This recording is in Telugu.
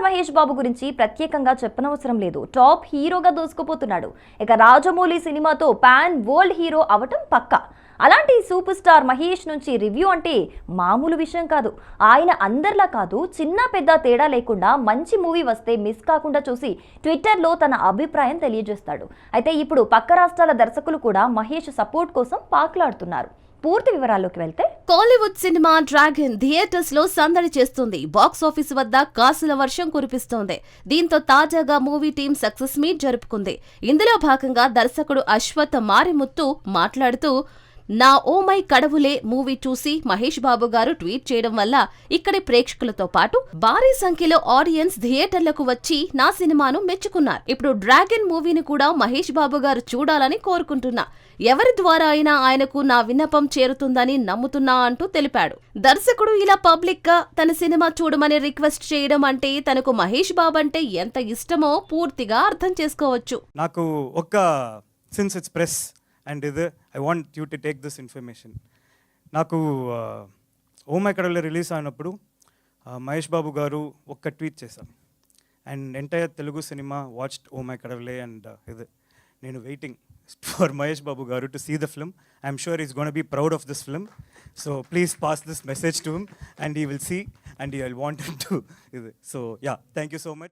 స్టార్ మహేష్ బాబు గురించి ప్రత్యేకంగా చెప్పనవసరం లేదు. టాప్ హీరోగా దూసుకుపోతున్నాడు. ఇక రాజమౌళి సినిమాతో పాన్ వరల్డ్ హీరో అవటం పక్కా. అలాంటి సూపర్ స్టార్ మహేష్ నుంచి రివ్యూ అంటే మామూలు విషయం కాదు. ఆయన అందరిలా కాదు చిన్న పెద్ద తేడా లేకుండా మంచి మూవీ వస్తే మిస్ కాకుండా చూసి ట్విట్టర్లో తన అభిప్రాయం తెలియజేస్తాడు. అయితే ఇప్పుడు పక్క రాష్ట్రాల దర్శకులు కూడా మహేష్ సపోర్ట్ కోసం పాకులాడుతున్నారు. పూర్తి వివరాల్లోకి వెళ్తే కోలీవుడ్ సినిమా డ్రాగన్ థియేటర్స్లో సందడి చేస్తుంది. బాక్స్ ఆఫీస్ వద్ద కాసుల వర్షం కురిపిస్తోంది. దీంతో తాజాగా మూవీ టీం సక్సెస్ మీట్ జరుపుకుంది. ఇందులో భాగంగా దర్శకుడు అశ్వత్ మారిముత్తు మాట్లాడుతూ నా ఓ మై కడవులే మూవీ చూసి మహేష్ బాబు గారు ట్వీట్ చేయడం వల్ల ఇక్కడి ప్రేక్షకులతో పాటు భారీ సంఖ్యలో ఆడియన్స్ థియేటర్లకు వచ్చి నా సినిమాను మెచ్చుకున్నారు. ఇప్పుడు డ్రాగన్ మూవీని కూడా మహేష్ బాబు గారు చూడాలని కోరుకుంటున్నా. ఎవరి ద్వారా అయినా ఆయనకు నా విన్నపం చేరుతుందని నమ్ముతున్నా అంటూ తెలిపాడు. దర్శకుడు ఇలా పబ్లిక్గా తన సినిమా చూడమని రిక్వెస్ట్ చేయడం అంటే తనకు మహేష్ బాబు అంటే ఎంత ఇష్టమో పూర్తిగా అర్థం చేసుకోవచ్చు. నాకు ఒక్క సిన్స్ ఇట్స్ ప్రెస్ అండ్ ఇది I want you to take this information నాకు ఓమ్ ఎక్కడలో రిలీజ్ అయినప్పుడు మహేష్ బాబు గారు ఒక్క ట్వీట్ చేశాను and entire Telugu cinema watched oh my Kadavule and ఇది. నేను waiting for Mahesh Babu garu to see the film I'm sure he's gonna be proud of this film so please pass this message to him and he will see and you will want to ఇది. So yeah thank you so much